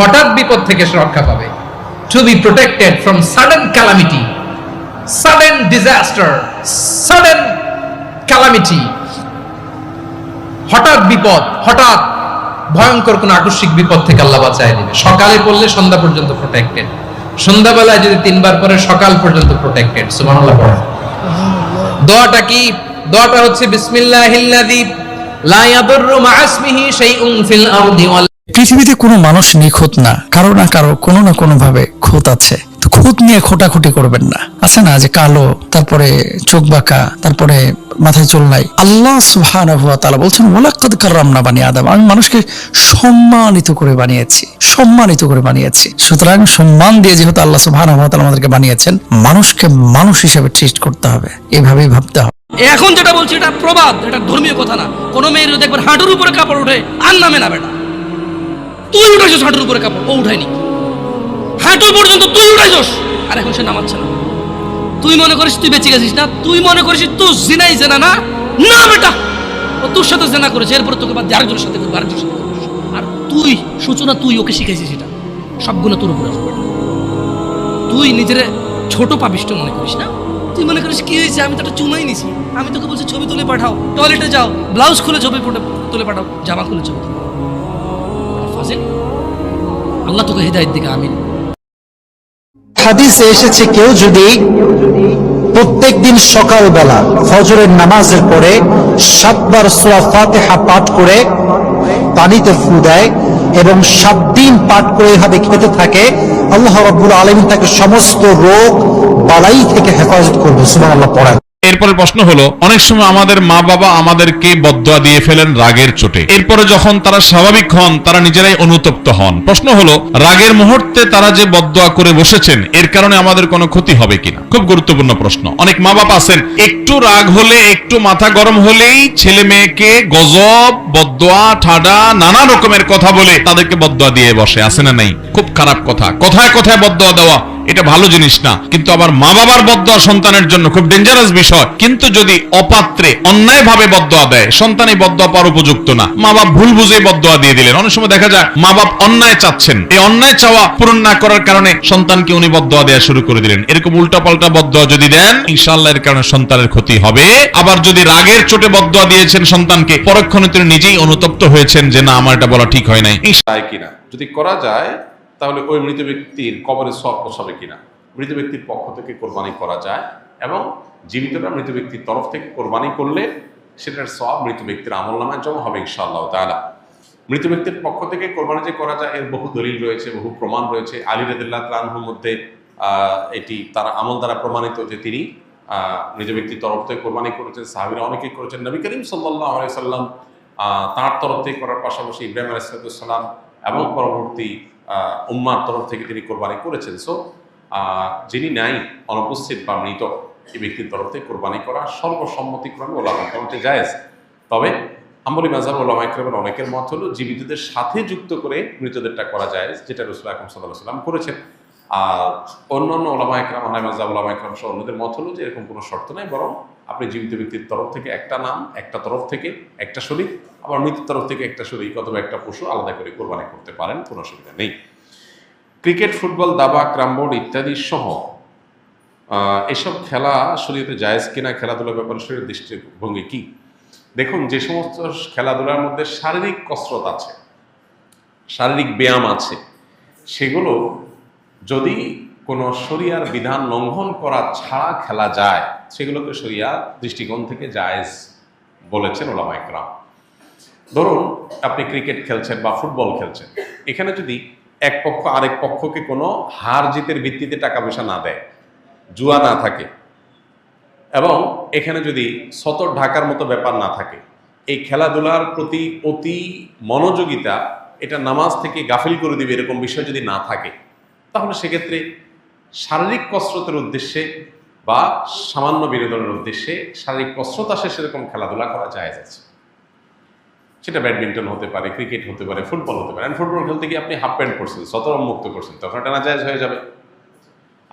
হঠাৎ বিপদ থেকে সে রক্ষা পাবে। To be protected from sudden calamity sudden disaster sudden calamity হঠাৎ বিপদ, হঠাৎ ভয়ঙ্কর কোন আকস্মিক বিপদ থেকে আল্লাহ বাঁচায় দিবে। সকালে পড়লে সন্ধ্যা পর্যন্ত প্রোটেক্টেড সন্ধ্যাবেলায় যদি তিনবার পরে সকাল পর্যন্ত প্রোটেক্টেড সুবহানাল্লাহ পড়ে। দোয়াটা কি? দোয়াটা হচ্ছে, বিসমিল্লাহিল্লাযী লা ইয়াদুররু মা ইসমিহি শাইউন ফিল আরদি ওয়াল পৃথিবীতে কোনো মানুষ নিখুঁত না, কারও না কারও, কোনো না কোনো ভাবে খুঁত আছে। খুঁত নিয়ে খোটাখুটি করবেন না। আছে না যে কালো, তারপরে চোখ বাঁকা, তারপরে মাথায় চুল নাই। আল্লাহ তাআলা বলছেন ওয়ালাকাদ কাররামনা বানি আদম। আমি মানুষকে সম্মানিত করে বানিয়েছি, সম্মানিত করে বানিয়েছি। সুতরাং সম্মান দিয়ে যেহেতু আল্লাহ তাআলা আমাদেরকে বানিয়েছেন, মানুষকে মানুষ হিসেবে ট্রিট করতে হবে। এভাবেই ভাবতে হবে। এখন যেটা বলছি, এটা প্রবাদ, এটা ধর্মীয় কথা না। কোনো মেয়ের দেখবেন হাঁটুর উপরে কাপড় উঠে আর নামে না বেটা। তুই উঠেছিস হাঁটুর উপরে কাপড়? ও উঠায়নি। হাঁটু পর্যন্ত তুই উঠাইছস আর এখন সে নামাচ্ছে না। তুই মনে করিস তুই বেঁচে গেছিস না? তুই মনে করিস তুই জিনাই জেনা না? না, বেটা! ও তোর সাথে জেনা করেছে, এরপর তোকে বাদ আরেকজনের সাথে করবে, আরেকজনের সাথে আর তুই, সূচনা, তুই ওকে শিখাইছিস এটা। সবগুলো তোর উপরে আসবে। তুই নিজের ছোট পাবিষ্ট মনে করিস না? তুই মনে করিস, কি হয়েছে? আমি তো একটা চুমাই নিছি। আমি তোকে বলছি, ছবি তুলে পাঠাও। টয়লেটে যাও। ব্লাউজ খুলে ছবি তুলে পাঠাও। জামা খুলে ছবি ফাজিল আল্লাহ তোকে হৃদায়ত দিকে, আমিন। হাদিসে এসেছে, কেউ যদি প্রত্যেক দিন সকালবেলা ফজরের নামাজের পরে সাতবার সোয়া ফাতেহা পাঠ করে পানিতে ফু দেয় এবং সাত দিন পাঠ করে এভাবে খেতে থাকে, আল্লাহ রব্বুল আলমী তাকে সমস্ত রোগ, বালাই থেকে হেফাজত করবে সুমান আল্লাহ পড়ায় এরপরে প্রশ্ন হলো, অনেক সময় আমাদের মা বাবা আমাদেরকে বদয়া দিয়ে ফেলেন রাগের চোটে। এরপরে যখন তারা স্বাভাবিক হন, তারা নিজেরাই অনুতপ্ত হন। প্রশ্ন হলো, রাগের মুহূর্তে তারা যে বদয়া করে বসেছেন, এর কারণে আমাদের কোনো ক্ষতি হবে কিনা? খুব গুরুত্বপূর্ণ প্রশ্ন। অনেক মা বাবা আছেন, একটু রাগ হলে, একটু মাথা গরম হলেই ছেলে মেয়েকে গজব বদয়া ঠাডা, নানা রকমের কথা বলে তাদেরকে বদয়া দিয়ে বসে। আছে না নাই? খুব খারাপ কথা। কথায় কথায় বদয়া দেওয়া। এটা ভালো জিনিস না, কিন্তু আবার মা বাবার বদয়া সন্তানের জন্য খুব ডেঞ্জারাস বিষয়। কিন্তু যদি অপাত্রে অন্যায় ভাবে বদয়া দেয় সন্তান এই বদয়া পাওয়ার উপযুক্ত না। মা বাপ ভুল বুঝে বদয়া দিয়ে দিলেন। অনেক সময় দেখা যায় মা বাপ অন্যায় চাচ্ছেন। এই অন্যায় চাওয়া পূরণ না করার কারণে সন্তানকে উনি বদয়া দেওয়া শুরু করে দিলেন। এরকম উল্টা পাল্টা বদয়া যদি দেন, ইনশাআল্লাহ এর কারণে সন্তানের ক্ষতি হবে। আবার যদি রাগের চোটে বদয়া দিয়েছেন সন্তানকে, পরক্ষণে তিনি নিজেই অনুতপ্ত হয়েছেন যে, না, আমার এটা বলা ঠিক হয় নাই। কিনা? যদি করা যায় তাহলে ওই মৃত ব্যক্তির কবরে সব পোষাবে কিনা? মৃত ব্যক্তির পক্ষ থেকে কোরবানি করা যায় এবং জীবিতরা মৃত ব্যক্তির তরফ থেকে কোরবানি করলে সেটার সব মৃত ব্যক্তির আমল নামায় জমা হবে ইনশাআল্লাহ তাআলা। মৃত ব্যক্তির পক্ষ থেকে কোরবানি যে করা যায় এর বহু দলিল রয়েছে, বহু প্রমাণ রয়েছে। আলী রদুল্লাহ তালাহুর মধ্যে এটি তার আমল দ্বারা প্রমাণিত যে তিনি মৃত ব্যক্তির তরফ থেকে কোরবানি করেছেন। সাহাবিরা অনেকেই করেছেন। নবী করিম সাল্লাহ আলাইসাল্লাম তার তরফ থেকে করার পাশাপাশি ইব্রাহিম আলাইসালাম এবং পরবর্তী উম্মার তরফ থেকে তিনি কোরবানি করেছেন। সো যিনি নাই, অনুপস্থিত বা মৃত, এই ব্যক্তির তরফ থেকে কোরবানি করা সর্বসম্মতিক্রমে ওলামা কমতে জায়েজ। তবে আম্বলি মাজার ওলামা ইকরামের অনেকের মত হলো, জীবিতদের সাথে যুক্ত করে মৃতদেরটা করা যায় যেটা রসুল আকরম সাল্লাহ সাল্লাম করেছেন। আর অন্যান্য ওলামা একরাম আনাই মাজা ওলামা একরাম সহ অন্যদের মত হলো যে এরকম কোনো শর্ত নাই, বরং আপনি জীবিত ব্যক্তির তরফ থেকে একটা নাম, একটা তরফ থেকে একটা শরীর আবার মৃত্যুর তরফ থেকে একটা শরীর অথবা একটা পশু আলাদা করে কোরবানি করতে পারেন, কোনো অসুবিধা নেই। ক্রিকেট, ফুটবল, দাবা ক্রামবোর্ড ইত্যাদি সহ এসব খেলা শরীরে জায়েজ কিনা, খেলাধুলার ব্যাপারে শরীরের দৃষ্টিভঙ্গি কি? দেখুন, যে সমস্ত খেলাধুলার মধ্যে শারীরিক কসরত আছে, শারীরিক ব্যায়াম আছে, সেগুলো যদি কোনো শরিয়ার বিধান লঙ্ঘন করা ছাড়া খেলা যায়, সেগুলোকে শরিয়ার দৃষ্টিকোণ থেকে জায়েজ বলেছেন ওলামা একরাম ধরুন, আপনি ক্রিকেট খেলছেন বা ফুটবল খেলছেন। এখানে যদি এক পক্ষ আরেক পক্ষকে কোনো হার জিতের ভিত্তিতে টাকা পয়সা না দেয়, জুয়া না থাকে, এবং এখানে যদি সতর ঢাকার মতো ব্যাপার না থাকে, এই খেলাধুলার প্রতি অতি মনোযোগিতা, এটা নামাজ থেকে গাফিল করে দিবে এরকম বিষয় যদি না থাকে তাহলে সেক্ষেত্রে শারীরিক কসরতের উদ্দেশ্যে বা সামান্য বিনোদনের উদ্দেশ্যে শারীরিক কসরত আসে সেরকম খেলাধুলা করা যায় আছে। সেটা ব্যাডমিন্টন হতে পারে, ক্রিকেট হতে পারে, ফুটবল হতে পারে। ফুটবল খেলতে গিয়ে আপনি হাফ প্যান্ট করছেন সতরম মুক্ত করছেন, তখন এটা নাজায়জ হয়ে যাবে।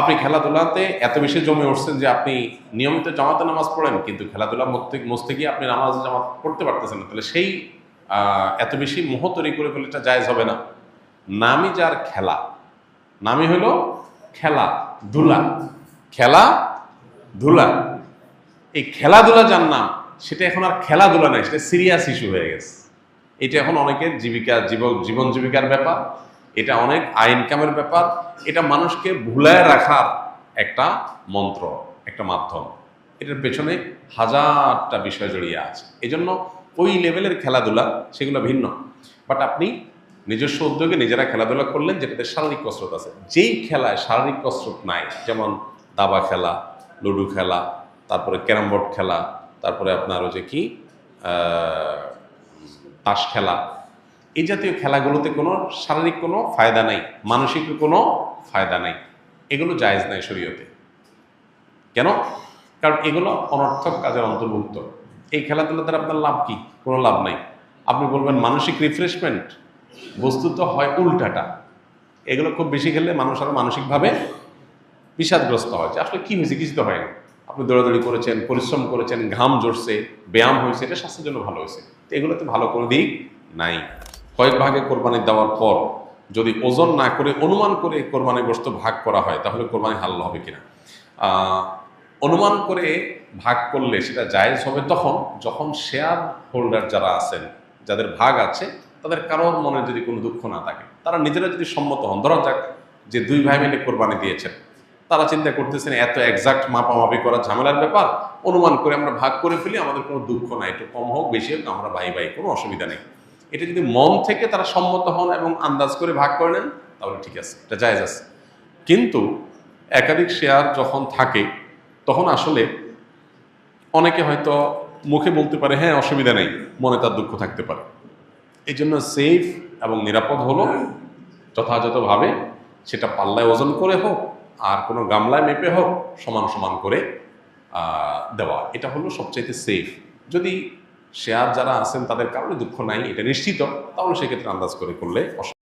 আপনি খেলাধুলাতে এত বেশি জমে উঠছেন যে আপনি নিয়মিত জামাতে নামাজ পড়েন, কিন্তু খেলাধুলা মস্তে গিয়ে আপনি নামাজ জামাত পড়তে পারতেছেন না। তাহলে সেই এত বেশি মোহ তৈরি করে ফেলে এটা জায়জ হবে না। নামই যার খেলা নামই হলো খেলা ধুলা খেলা ধুলা এই খেলাধুলা যার নাম, সেটা এখন আর খেলাধুলা নাই, সেটা সিরিয়াস ইস্যু হয়ে গেছে। এটা এখন অনেকের জীবিকা, জীবন জীবিকার ব্যাপার। এটা অনেক আয় ইনকামের ব্যাপার। এটা মানুষকে ভুলায় রাখার একটা মন্ত্র, একটা মাধ্যম। এটার পেছনে হাজারটা বিষয় জড়িয়ে আছে। এজন্য ওই লেভেলের খেলাধুলা, সেগুলো ভিন্ন। বাট আপনি নিজস্ব উদ্যোগে নিজেরা খেলাধুলা করলেন, যেটাতে শারীরিক কসরত আছে। যেই খেলায় শারীরিক কসরত নাই, যেমন দাবা খেলা, লুডো খেলা, তারপরে ক্যারাম বোর্ড খেলা, তারপরে আপনার ওই যে কি তাস খেলা, এই জাতীয় খেলাগুলোতে কোনো শারীরিক কোনো ফায়দা নাই, মানসিক কোনো ফায়দা নাই। এগুলো জায়েজ নাই শরীয়তে। কেন? কারণ এগুলো অনর্থক কাজের অন্তর্ভুক্ত। এই খেলাধুলা দ্বারা আপনার লাভ কি? কোনো লাভ নাই। আপনি বলবেন মানসিক রিফ্রেশমেন্ট বস্তুত হয় উল্টাটা। এগুলো খুব বেশি খেলে মানুষ আরও মানসিকভাবে বিষাদগ্রস্ত হয় যে আসলে কি হয়েছে, কিছু তো হয় না আপনি দৌড়াদৌড়ি করেছেন, পরিশ্রম করেছেন, ঘাম জড়ছে ব্যায়াম হয়েছে, এটা স্বাস্থ্যের জন্য ভালো হয়েছে। তো ভালো কোনো দিক নাই। কয়েক ভাগে কোরবানি দেওয়ার পর যদি ওজন না করে, অনুমান করে কোরবানি গোস্ত ভাগ করা হয়, তাহলে কোরবানি হাল্ল হবে কিনা? অনুমান করে ভাগ করলে সেটা জায়েজ হবে তখন, যখন শেয়ার হোল্ডার যারা আছেন, যাদের ভাগ আছে তাদের কারোর মনে যদি কোনো দুঃখ না থাকে, তারা নিজেরা যদি সম্মত হন, ধরা যাক যে দুই ভাই মিলে কোরবানি দিয়েছেন, তারা চিন্তা করতেছেন এত এক্সাক্ট মাপামাপি করা ঝামেলার ব্যাপার, অনুমান করে আমরা ভাগ করে ফেলি, আমাদের কোনো দুঃখ নাই, একটু কম হোক, বেশি হোক, আমরা ভাই ভাই, কোনো অসুবিধা নেই। এটা যদি মন থেকে তারা সম্মত হন এবং আন্দাজ করে ভাগ করে নেন, তাহলে ঠিক আছে, এটা জায়েজ আছে। কিন্তু একাধিক শেয়ার যখন থাকে, তখন আসলে অনেকে হয়তো মুখে বলতে পারে হ্যাঁ অসুবিধা নেই, মনে তার দুঃখ থাকতে পারে। এই জন্য সেফ এবং নিরাপদ হলো। যথাযথভাবে সেটা পাল্লায় ওজন করে হোক আর কোনো গামলায় মেপে হোক সমান সমান করে দেওয়া। এটা হলো সবচাইতে সেফ যদি শেয়ার যারা আছেন তাদের কারণে দুঃখ নাই, এটা নিশ্চিত। তাহলে সেক্ষেত্রে আন্দাজ করে করলে অসুবিধা